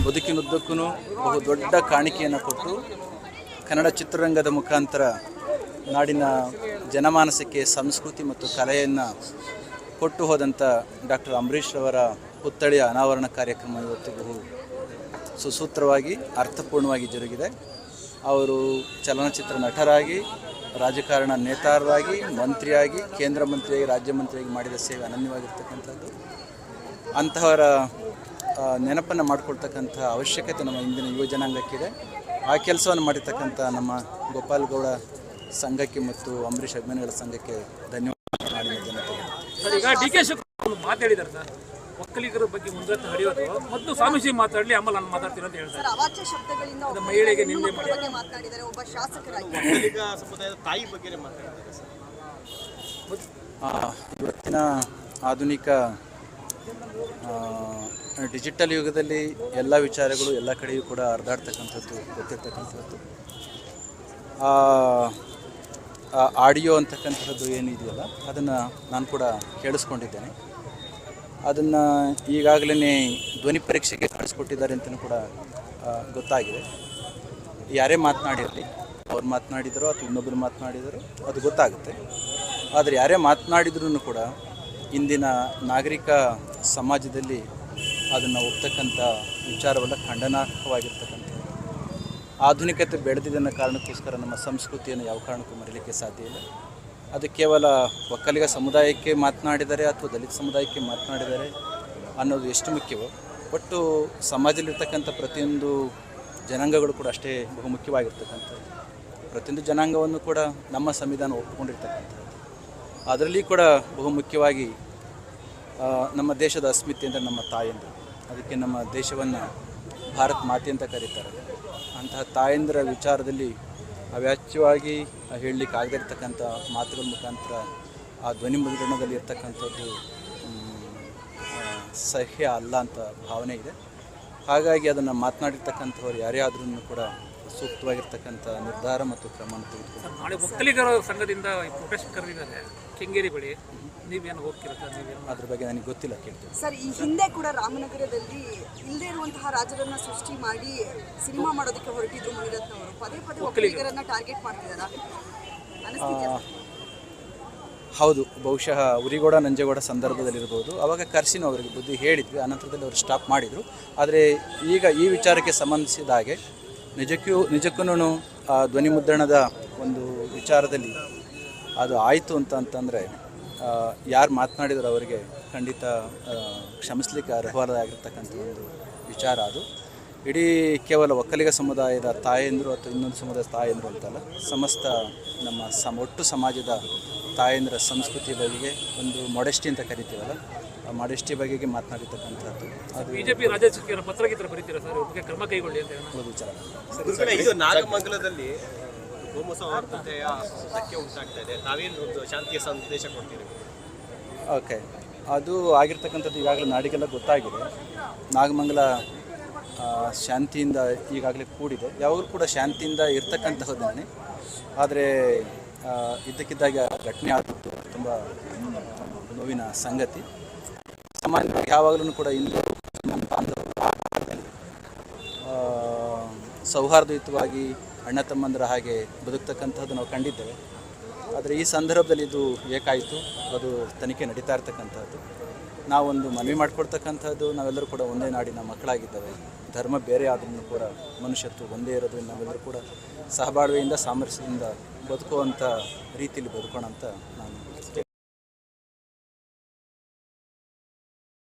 ಬದುಕಿನುದ್ದಕ್ಕೂ ಬಹು ದೊಡ್ಡ ಕಾಣಿಕೆಯನ್ನು ಕೊಟ್ಟು ಕನ್ನಡ ಚಿತ್ರರಂಗದ ಮುಖಾಂತರ ನಾಡಿನ ಜನಮಾನಸಕ್ಕೆ ಸಂಸ್ಕೃತಿ ಮತ್ತು ಕಲೆಯನ್ನು ಕೊಟ್ಟು ಹೋದಂಥ ಡಾಕ್ಟರ್ ಅಂಬರೀಶ್ ಅವರ ಪುತ್ಥಳಿಯ ಅನಾವರಣ ಕಾರ್ಯಕ್ರಮ ಇವತ್ತು ಬಹು ಸುಸೂತ್ರವಾಗಿ, ಅರ್ಥಪೂರ್ಣವಾಗಿ ಜರುಗಿದೆ. ಅವರು ಚಲನಚಿತ್ರ ನಟರಾಗಿ, ರಾಜಕಾರಣ ನೇತಾರರಾಗಿ, ಮಂತ್ರಿಯಾಗಿ, ಕೇಂದ್ರ ಮಂತ್ರಿಯಾಗಿ, ರಾಜ್ಯ ಮಂತ್ರಿಯಾಗಿ ಮಾಡಿದ ಸೇವೆ ಅನನ್ಯವಾಗಿರ್ತಕ್ಕಂಥದ್ದು. ಅಂತಹವರ ನೆನಪನ್ನು ಮಾಡಿಕೊಳ್ತಕ್ಕಂಥ ಅವಶ್ಯಕತೆ ನಮ್ಮ ಇಂದಿನ ಯುವ ಜನಾಂಗಕ್ಕಿದೆ. ಆ ಕೆಲಸವನ್ನು ಮಾಡಿರ್ತಕ್ಕಂಥ ನಮ್ಮ ಗೋಪಾಲ್ ಗೌಡ ಸಂಘಕ್ಕೆ ಮತ್ತು ಅಂಬರೀಷ್ ಅಭಿಮಾನಿಗಳ ಸಂಘಕ್ಕೆ ಧನ್ಯವಾದ ನಾಡಿನ ಜನತೆಗೆ ಸರ್ ಈಗ ಡಿ ಕೆ ಶಿವಕುಮಾರ್ ಮಾತಾಡಿದ್ದಾರೆ ಸರ್. ಒಕ್ಕಲಿಗರ ಬಗ್ಗೆ ಮುಂದತ್ತು ನಡೆಯೋದು ಮತ್ತು ಸ್ವಾಮೀಜಿ ಮಾತಾಡಲಿ ಅಮ್ಮ ನಾನು ಮಾತಾಡ್ತೀನಿ ಅಂತ ಹೇಳ್ತಾರೆ. ಮಹಿಳೆಗೆ ನಿಂದೆ ಮಾತನಾಡಿದ್ದಾರೆ ಒಬ್ಬ ಶಾಸಕರಾಗಿ ಈಗ ಸಮುದಾಯದ ತಾಯಿ ಬಗ್ಗೆ ಮಾತಾಡ್ತಾರೆ ಸರ್. ಆ, ಇವತ್ತಿನ ಆಧುನಿಕ ಆ, ಡಿಜಿಟಲ್ ಯುಗದಲ್ಲಿ ಎಲ್ಲ ವಿಚಾರಗಳು ಎಲ್ಲ ಕಡೆಯೂ ಕೂಡ ಹರಿದಾಡ್ತಕ್ಕಂಥದ್ದು ಗೊತ್ತಿರ್ತಕ್ಕಂಥದ್ದು. ಆಡಿಯೋ ಅಂತಕ್ಕಂಥದ್ದು ಏನಿದೆಯಲ್ಲ, ಅದನ್ನು ನಾನು ಕೂಡ ಕೇಳಿಸ್ಕೊಂಡಿದ್ದೇನೆ. ಅದನ್ನು ಈಗಾಗಲೇ ಧ್ವನಿ ಪರೀಕ್ಷೆಗೆ ಕಳಿಸ್ಕೊಟ್ಟಿದ್ದಾರೆ ಅಂತಲೂ ಕೂಡ ಗೊತ್ತಾಗಿದೆ. ಯಾರೇ ಮಾತನಾಡಿರಲಿ, ಅವ್ರು ಮಾತನಾಡಿದರೋ ಅಥವಾ ಇನ್ನೊಬ್ಬರು ಮಾತನಾಡಿದರೋ ಅದು ಗೊತ್ತಾಗುತ್ತೆ. ಆದರೆ ಯಾರೇ ಮಾತನಾಡಿದ್ರೂ ಕೂಡ ಇಂದಿನ ನಾಗರಿಕ ಸಮಾಜದಲ್ಲಿ ಅದನ್ನು ಒಪ್ತಕ್ಕಂಥ ವಿಚಾರವೆಲ್ಲ, ಖಂಡನಾರ್ಹವಾಗಿರ್ತಕ್ಕಂಥ ಆಧುನಿಕತೆ ಬೆಳೆದಿದ್ದನ್ನ ಕಾರಣಕ್ಕೋಸ್ಕರ ನಮ್ಮ ಸಂಸ್ಕೃತಿಯನ್ನು ಯಾವ ಕಾರಣಕ್ಕೂ ಮರೀಲಿಕ್ಕೆ ಸಾಧ್ಯ ಇಲ್ಲ. ಅದು ಕೇವಲ ಒಕ್ಕಲಿಗ ಸಮುದಾಯಕ್ಕೆ ಮಾತನಾಡಿದರೆ ಅಥವಾ ದಲಿತ ಸಮುದಾಯಕ್ಕೆ ಮಾತನಾಡಿದರೆ ಅನ್ನೋದು ಎಷ್ಟು ಮುಖ್ಯವೋ, ಒಟ್ಟು ಸಮಾಜದಲ್ಲಿರ್ತಕ್ಕಂಥ ಪ್ರತಿಯೊಂದು ಜನಾಂಗಗಳು ಕೂಡ ಅಷ್ಟೇ ಬಹು ಮುಖ್ಯವಾಗಿರ್ತಕ್ಕಂಥದ್ದು. ಪ್ರತಿಯೊಂದು ಜನಾಂಗವನ್ನು ಕೂಡ ನಮ್ಮ ಸಂವಿಧಾನ ಒಪ್ಪಿಕೊಂಡಿರ್ತಕ್ಕಂಥದ್ದು. ಅದರಲ್ಲಿ ಕೂಡ ಬಹು ಮುಖ್ಯವಾಗಿ ನಮ್ಮ ದೇಶದ ಅಸ್ಮಿತೆ ಅಂದರೆ ನಮ್ಮ ತಾಯಂದು ಅದಕ್ಕೆ ನಮ್ಮ ದೇಶವನ್ನು ಭಾರತ್ ಮಾತೆ ಅಂತ ಕರೀತಾರೆ. ಅಂತಹ ತಾಯಂದಿರ ವಿಚಾರದಲ್ಲಿ ಅವ್ಯಾಚ್ಯವಾಗಿ ಹೇಳಲಿಕ್ಕೆ ಆಗದೇ ಇರ್ತಕ್ಕಂಥ ಮಾತುಗಳ ಮುಖಾಂತರ ಆ ಧ್ವನಿ ಮುದ್ರಣದಲ್ಲಿ ಇರ್ತಕ್ಕಂಥದ್ದು ಸಹ್ಯ ಅಲ್ಲ ಅಂತ ಭಾವನೆ ಇದೆ. ಹಾಗಾಗಿ ಅದನ್ನು ಮಾತನಾಡಿರ್ತಕ್ಕಂಥವ್ರು ಯಾರೇ ಆದ್ರೂ ಕೂಡ ಸೂಕ್ತವಾಗಿರ್ತಕ್ಕಂಥ ನಿರ್ಧಾರ ಮತ್ತು ಕ್ರಮವನ್ನು ತೆಗೆದುಕೊಂಡು ಸರ್ ನಾಳೆ ಒಕ್ಕಲಿಗರ ಸಂಘದಿಂದ ಪ್ರೊಟೆಸ್ಟ್ ಕರೆದಿದ್ದಾರೆ. ಕೆಂಗೇರಿ ಬಳಿ. ನೀವೇನು ಹೋಗ್ತೀರಾ ಸರ್ ನೀವೇನು ಅದ್ರ ಬಗ್ಗೆ ನನಗೆ ಗೊತ್ತಿಲ್ಲ ಕೇಳ್ತೀನಿ. ಸರ್ ಈ ಹಿಂದೆ ಕೂಡ ರಾಮನಗರದಲ್ಲಿ ಇಲ್ಲದೆ ಇರುವಂತಹ ರಾಜರನ್ನ ಸೃಷ್ಟಿ ಮಾಡಿ ಸಿನಿಮಾ ಮಾಡೋದಕ್ಕೆ ಹೊರಟಿದ್ರು ಮುನಿರತ್ನ ಅವರು ಪದೇ ಪದೇ ಒಕ್ಕಲಿಗರನ್ನ ಟಾರ್ಗೆಟ್ ಮಾಡ್ತಿದಾರ? ಹೌದು. ಬಹುಶಃ ಉರಿಗೋಡ ನಂಜೇಗೌಡ ಸಂದರ್ಭದಲ್ಲಿರ್ಬೋದು. ಅವಾಗ ಕರ್ಸಿನ ಅವರಿಗೆ ಬುದ್ಧಿ ಹೇಳಿದ್ವಿ. ಅನಂತರದಲ್ಲಿ ಅವರು ಸ್ಟಾಪ್ ಮಾಡಿದರು. ಆದರೆ ಈಗ ಈ ವಿಚಾರಕ್ಕೆ ಸಂಬಂಧಿಸಿದ ಹಾಗೆ ನಿಜಕ್ಕೂ ನಿಜಕ್ಕೂ ಧ್ವನಿ ಮುದ್ರಣದ ಒಂದು ವಿಚಾರದಲ್ಲಿ ಅದು ಆಯಿತು ಅಂತ ಅಂತಂದರೆ ಯಾರು ಮಾತನಾಡಿದ್ರು ಅವರಿಗೆ ಖಂಡಿತ ಕ್ಷಮಿಸಲಿಕ್ಕೆ ಅರ್ಹವಾದಾಗಿರ್ತಕ್ಕಂಥ ಒಂದು ವಿಚಾರ ಅದು. ಇಡೀ ಕೇವಲ ಒಕ್ಕಲಿಗ ಸಮುದಾಯದ ತಾಯಂದರು ಅಥವಾ ಇನ್ನೊಂದು ಸಮುದಾಯದ ತಾಯಂದರು ಅಂತಲ್ಲ ಸಮಸ್ತ ನಮ್ಮ ಸಮ ಒಟ್ಟು ಸಮಾಜದ ತಾಯಂದಿರ ಸಂಸ್ಕೃತಿ ಬಗೆಗೆ ಒಂದು ಮೊಡೆಸ್ಟಿ ಅಂತ ಕರಿತೀವಲ್ಲ ಆ ಮೊಡೆಸ್ಟಿ ಬಗೆಗೆ ಮಾತನಾಡಿರ್ತಕ್ಕಂಥದ್ದು. ಅದು ಬಿಜೆಪಿ ರಾಜ್ಯ ಪತ್ರಗೀತರ ಬರೀತೀರಾ ಸರ್? ಕ್ರಮ ಕೈಗೊಳ್ಳಿ ಅಂತ ಹೇಳೋಣ ಒಂದು ವಿಚಾರ. ನಾಗಮಂಗಲದಲ್ಲಿ ಸೌಹಾರ್ದತೆಯ ಧಕ್ಕೆ ಉಂಟಾಗ್ತಾ ಇದೆ. ಒಂದು ಶಾಂತಿಯ ಸಂದೇಶ ಕೊಡ್ತೀರಿ? ಓಕೆ. ಅದು ಆಗಿರ್ತಕ್ಕಂಥದ್ದು ಈಗಾಗಲೇ ನಾಡಿಗೆಲ್ಲ ಗೊತ್ತಾಗಿದೆ. ನಾಗಮಂಗಲ ಶಾಂತಿಯಿಂದ ಈಗಾಗಲೇ ಕೂಡಿದೆ. ಯಾವಾಗಲೂ ಕೂಡ ಶಾಂತಿಯಿಂದ ಇರ್ತಕ್ಕಂತಹದ್ದನ್ನೇ. ಆದರೆ ಇದ್ದಕ್ಕಿದ್ದಾಗ ಘಟನೆ ಆದದ್ದು ತುಂಬ ನೋವಿನ ಸಂಗತಿ. ಸಾಮಾನ್ಯವಾಗಿ ಯಾವಾಗಲೂ ಕೂಡ ಇಂದು ಸೌಹಾರ್ದಯುತವಾಗಿ ಅಣ್ಣ ತಮ್ಮಂದರ ಹಾಗೆ ಬದುಕ್ತಕ್ಕಂಥದ್ದು ನಾವು ಕಂಡಿದ್ದೇವೆ. ಆದರೆ ಈ ಸಂದರ್ಭದಲ್ಲಿ ಇದು ಏಕಾಯಿತು. ಅದು ತನಿಖೆ ನಡೀತಾ ಇರ್ತಕ್ಕಂಥದ್ದು. ನಾವೊಂದು ಮನವಿ ಮಾಡಿಕೊಡ್ತಕ್ಕಂಥದ್ದು, ನಾವೆಲ್ಲರೂ ಕೂಡ ಒಂದೇ ನಾಡಿನ ಮಕ್ಕಳಾಗಿದ್ದಾವೆ. ಧರ್ಮ ಬೇರೆ ಆದ್ರೂ ಕೂಡ ಮನುಷ್ಯತ್ವ ಒಂದೇ ಇರೋದ್ರಿಂದ ನಾವೆಲ್ಲರೂ ಕೂಡ ಸಹಬಾಳ್ವೆಯಿಂದ, ಸಾಮರಸ್ಯದಿಂದ ಬದುಕುವಂಥ ರೀತಿಯಲ್ಲಿ ಬದುಕೋಣ ಅಂತ ನಾನು